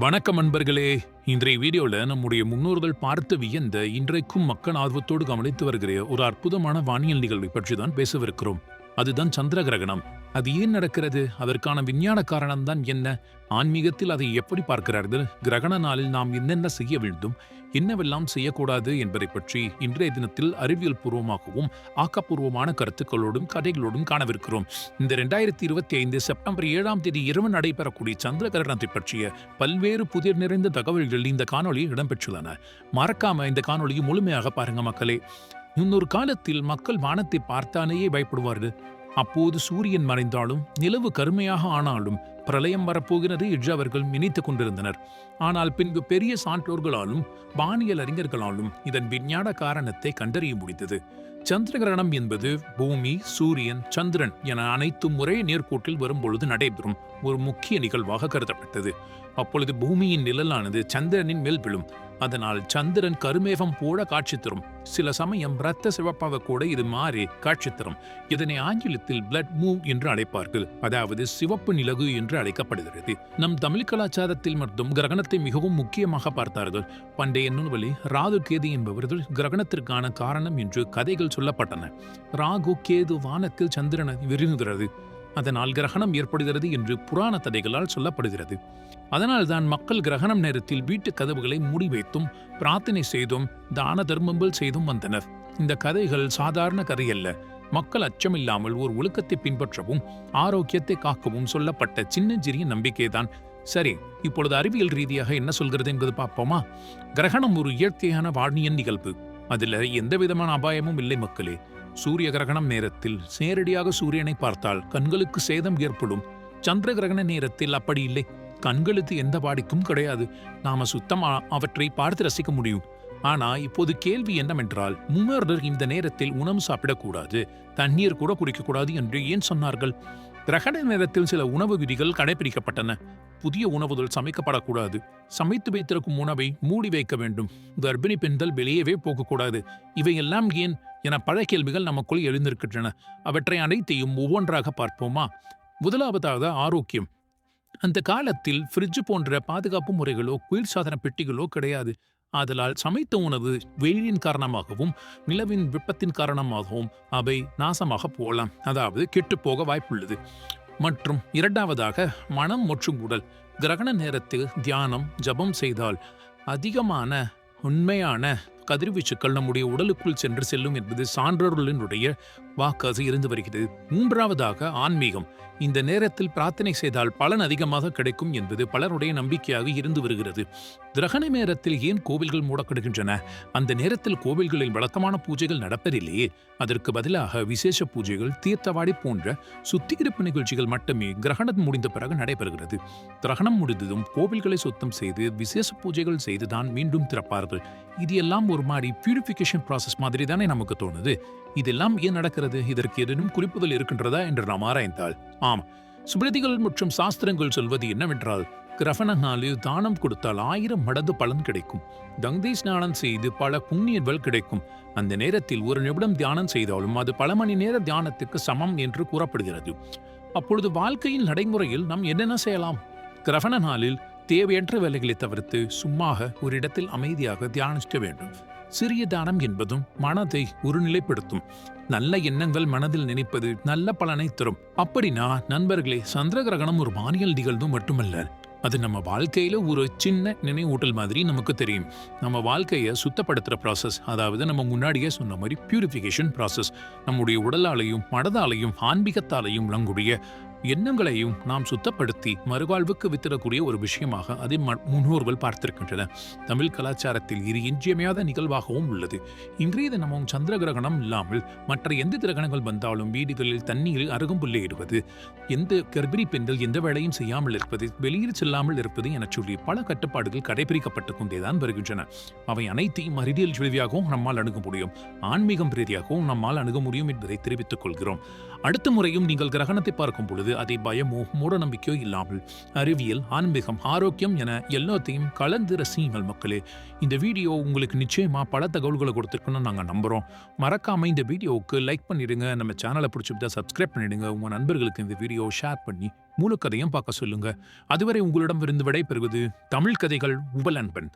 வணக்கம் அன்பர்களே இன்றைய வீடியோல நம்முடைய முன்னோர்கள் பார்த்து வியந்த இன்றைக்கும் மக்கள் ஆர்வத்தோடு கவனித்து வருகிற ஒரு அற்புதமான வானியல் நிகழ்வை பற்றி தான் பேசவிருக்கிறோம். அதுதான் சந்திர கிரகணம் அது ஏன் நடக்கிறது? அதற்கான விஞ்ஞான காரணம் தான் என்ன? ஆன்மீகத்தில் அதை எப்படி பார்க்கிறார்கள்? கிரகண நாளில் நாம் என்னென்ன செய்ய வேண்டும்? என்னவெல்லாம் செய்யக்கூடாது என்பதை பற்றி இன்றைய தினத்தில் அறிவியல் பூர்வமாகவும் ஆக்கப்பூர்வமான கருத்துக்களோடும் கதைகளோடும் காணவிருக்கிறோம். இந்த ரெண்டாயிரத்தி இருபத்தி ஐந்து செப்டம்பர் ஏழாம் தேதி இரவு நடைபெறக்கூடிய சந்திர கிரகணத்தை பற்றிய பல்வேறு புதிர் நிறைந்த தகவல்கள் இந்த காணொலியில் இடம்பெற்றுள்ளன. மறக்காம இந்த காணொலியை முழுமையாக பாருங்க மக்களே. முன்னொரு காலத்தில் மக்கள் வானத்தை பார்த்தாலேயே பயப்படுவார்கள். அப்போது சூரியன் மறைந்தாலும் நிலவு கருமையாக ஆனாலும் பிரளயம் வரப்போகிறது என்று அவர்கள் நினைத்துக் கொண்டிருந்தனர். ஆனால் பின்பு பெரிய சான்றோர்களாலும் வானியல் அறிஞர்களாலும் இதன் விஞ்ஞான காரணத்தை கண்டறிய முடிந்தது. சந்திர கிரகணம் என்பது பூமி சூரியன் சந்திரன் என அனைத்தும் ஒரே நேர்கோட்டில் வரும்பொழுது நடைபெறும் ஒரு முக்கிய நிகழ்வாக கருதப்பட்டது. அப்பொழுது பூமியின் நிழலானது சந்திரனின் மேல் விழும். அதனால் சந்திரன் கருமேகம் போல காட்சி தரும். சில சமயம் இரத்த சிவப்பாக கூட இது மாறி காட்சி தரும். இதனை ஆங்கிலத்தில் பிளட் மூவ் என்று அழைப்பார்கள். அதாவது சிவப்பு நிலகு என்று அழைக்கப்படுகிறது. நம் தமிழ் கலாச்சாரத்தில் மட்டும் கிரகணத்தை மிகவும் முக்கியமாக பார்த்தார்கள். பண்டைய நூல்வழி ராகு கேது என்பவர்கள் கிரகணத்திற்கான காரணம் என்று கதைகள் சொல்லப்பட்டன. ராகு கேது வானத்தில் சந்திரனை விரும்புகிறது அதனால் கிரகணம் ஏற்படுகிறது என்று புராண கதைகளால் சொல்லப்படுகிறது. அதனால்தான் மக்கள் கிரகணம் நேரத்தில் வீட்டு கதவுகளை மூடி வைத்தும் பிரார்த்தனை செய்தும் தான தர்மங்கள் செய்தும் வந்தனர். இந்த கதைகள் சாதாரண கதையல்ல மக்கள் அச்சமில்லாமல் ஒரு ஒழுக்கத்தை பின்பற்றவும் ஆரோக்கியத்தை காக்கவும் சொல்லப்பட்ட சின்னஞ்சிறிய நம்பிக்கைதான். சரி இப்பொழுது அறிவியல் ரீதியாக என்ன சொல்கிறது என்பது பார்ப்போமா? கிரகணம் ஒரு இயற்கையான வாணியன் நிகழ்வு. அதுல எந்த விதமான அபாயமும் இல்லை மக்களே. சூரிய கிரகணம் நேரத்தில் நேரடியாக சூரியனை பார்த்தால் கண்களுக்கு சேதம் ஏற்படும். சந்திர கிரகண நேரத்தில் அப்படி இல்லை. கண்களுக்கு எந்த பாடிக்கும் கிடையாது. நாம சுத்தமா அவற்றை பார்த்து ரசிக்க முடியும். ஆனா இப்போது கேள்வி என்னவென்றால் முன்னோர்கள் இந்த நேரத்தில் உணவு சாப்பிடக்கூடாது தண்ணீர் கூட குடிக்கக்கூடாது என்று ஏன் சொன்னார்கள்? கிரகண நேரத்தில் சில உணவு விதிகள் கடைபிடிக்கப்பட்டன. புதிய உணவுகள் சமைக்கப்படக்கூடாது. சமைத்து வைத்திருக்கும் உணவை மூடி வைக்க வேண்டும். கர்ப்பிணி பெண்கள் வெளியவே போகக்கூடாது. இவையெல்லாம் ஏன் என பல கேள்விகள் நமக்குள் எழுந்திருக்கின்றன. அவற்றை அனைத்தையும் ஒவ்வொன்றாக பார்ப்போமா? முதலாவதாக ஆரோக்கியம். அந்த காலத்தில் ஃப்ரிட்ஜ் போன்ற பாதுகாப்பு முறைகளோ குளிர்சாதன பெட்டிகளோ கிடையாது. ஆதலால் சமைத்த உணவு வெயிலின் காரணமாகவும் நிலவின் வெப்பத்தின் காரணமாகவும் அவை நாசமாக போகலாம். அதாவது கெட்டுப்போக வாய்ப்புள்ளது. மற்றும் இரண்டாவதாக மனம் மற்றும் உடல். கிரகண நேரத்தில் தியானம் ஜபம் செய்தால் அதிகமான உண்மையான கதிர்வீச்சுக்கள் நம்முடைய உடலுக்குள் சென்று செல்லும் என்பது சான்றோர்களினுடைய வாக்காக இருந்து வருகிறது. மூன்றாவதாக ஆன்மீகம். இந்த நேரத்தில் பிரார்த்தனை செய்தால் பலன் அதிகமாக கிடைக்கும் என்பது பலருடைய நம்பிக்கையாக இருந்து வருகிறது. கிரகண நேரத்தில் ஏன் கோவில்கள் மூடப்படுகின்றன? அந்த நேரத்தில் கோவில்களில் வழக்கமான பூஜைகள் நடப்பதில்லையே. அதற்கு பதிலாக விசேஷ பூஜைகள் தீர்த்தவாடி போன்ற சுத்திகரிப்பு நிகழ்ச்சிகள் மட்டுமே கிரகணம் முடிந்த பிறகு நடைபெறுகிறது. கிரகணம் முடிந்ததும் கோவில்களை சுத்தம் செய்து விசேஷ பூஜைகள் செய்துதான் மீண்டும் திறப்பார்கள். இது எல்லாம் ஒரு மாதிரி பியூரிஃபிகேஷன் ப்ராசஸ் மாதிரி தானே நமக்கு தோணுது. இதெல்லாம் ஏன் நடக்கிறது? இதற்கு ஏதேனும் குறிப்புகள் இருக்கின்றதா என்று நாம் ஆராய்ந்தால். ஆம். ஸ்மிருதிகள் மற்றும் சாஸ்திரங்கள் சொல்வது என்னவென்றால் கிரகணங்களில் நாளில் தானம் கொடுத்தால் ஆயிரம் மடங்கு பலன் கிடைக்கும். கங்கை ஸ்நானம் செய்து பல புண்ணியங்கள் கிடைக்கும். அந்த நேரத்தில் ஒரு நிமிடம் தியானம் செய்தாலும் அது பல மணி நேர தியானத்துக்கு சமம் என்று கூறப்படுகிறது. அப்பொழுது வாழ்க்கையில் நடைமுறையில் நாம் என்னென்ன செய்யலாம்? கிரகண நாளில் தேவையற்ற வேலைகளை தவிர்த்து சும்மாக ஒரு இடத்தில் அமைதியாக தியானிக்க வேண்டும். சிறிய தானம் என்பதும் மனதை ஒருநிலைப்படுத்தும். நல்ல எண்ணங்கள் மனதில் நினைப்பது நல்ல பலனை தரும். அப்படின்னா நண்பர்களே சந்திர கிரகணம் ஒரு வானியல் நிகழ்வு மட்டுமல்ல. அது நம்ம வாழ்க்கையில ஒரு சின்ன நினைவூட்டல் மாதிரி நமக்கு தெரியும். நம்ம வாழ்க்கையை சுத்தப்படுத்துற ப்ராசஸ் அதாவது நம்ம முன்னாடியே சொன்ன மாதிரி பியூரிஃபிகேஷன் ப்ராசஸ் நம்முடைய உடலாலையும் மனதாலையும் ஆன்மீகத்தாலையும் விளங்குடைய எண்ணங்களையும் நாம் சுத்தப்படுத்தி மறுவாழ்வுக்கு வித்திடக்கூடிய ஒரு விஷயமாக அதை முன்னோர்கள் பார்த்திருக்கின்றன. தமிழ் கலாச்சாரத்தில் இது இன்றியமையாத நிகழ்வாகவும் உள்ளது. இன்றைய தினமும் சந்திர கிரகணம் இல்லாமல் மற்ற எந்த கிரகணங்கள் வந்தாலும் வீடுகளில் தண்ணீரில் அருகம்புல்லை இடுவது எந்த கர்ப்பிணி பெண்கள் எந்த வேலையும் செய்யாமல் இருப்பது வெளியில் செல்லாமல் இருப்பது என சொல்லி பல கட்டுப்பாடுகள் கடைபிடிக்கப்பட்டுக் கொண்டேதான் வருகின்றன. அவை அனைத்தையும் அறிவியல் ரீதியாகவும் நம்மால் அணுக முடியும். ஆன்மீகம் ரீதியாகவும் நம்மால் அணுக முடியும் என்பதை தெரிவித்துக் கொள்கிறோம். அடுத்த முறையும் நீங்கள் கிரகணத்தை பார்க்கும் பொழுது அதாவது அதை பயமோ மூடநம்பிக்கையோ இல்லாமல். அறிவியல் ஆன்மீகம் ஆரோக்கியம் என எல்லாத்தையும் கலந்து ரசியுங்கள் மக்களே. இந்த வீடியோ உங்களுக்கு நிச்சயமாக பல தகவல்களை கொடுத்துருக்குன்னு நாங்கள் நம்புகிறோம் மறக்காமல் இந்த வீடியோவுக்கு லைக் பண்ணிடுங்க. நம்ம சேனலை பிடிச்சிருந்தா சப்ஸ்கிரைப் பண்ணிடுங்க. உங்கள் நண்பர்களுக்கு இந்த வீடியோ ஷேர் பண்ணி முழு கதையும் பார்க்க சொல்லுங்க. அதுவரை உங்களிடம் இருந்து விடை பெறுவது தமிழ் கதைகள் உபல் அன்பன்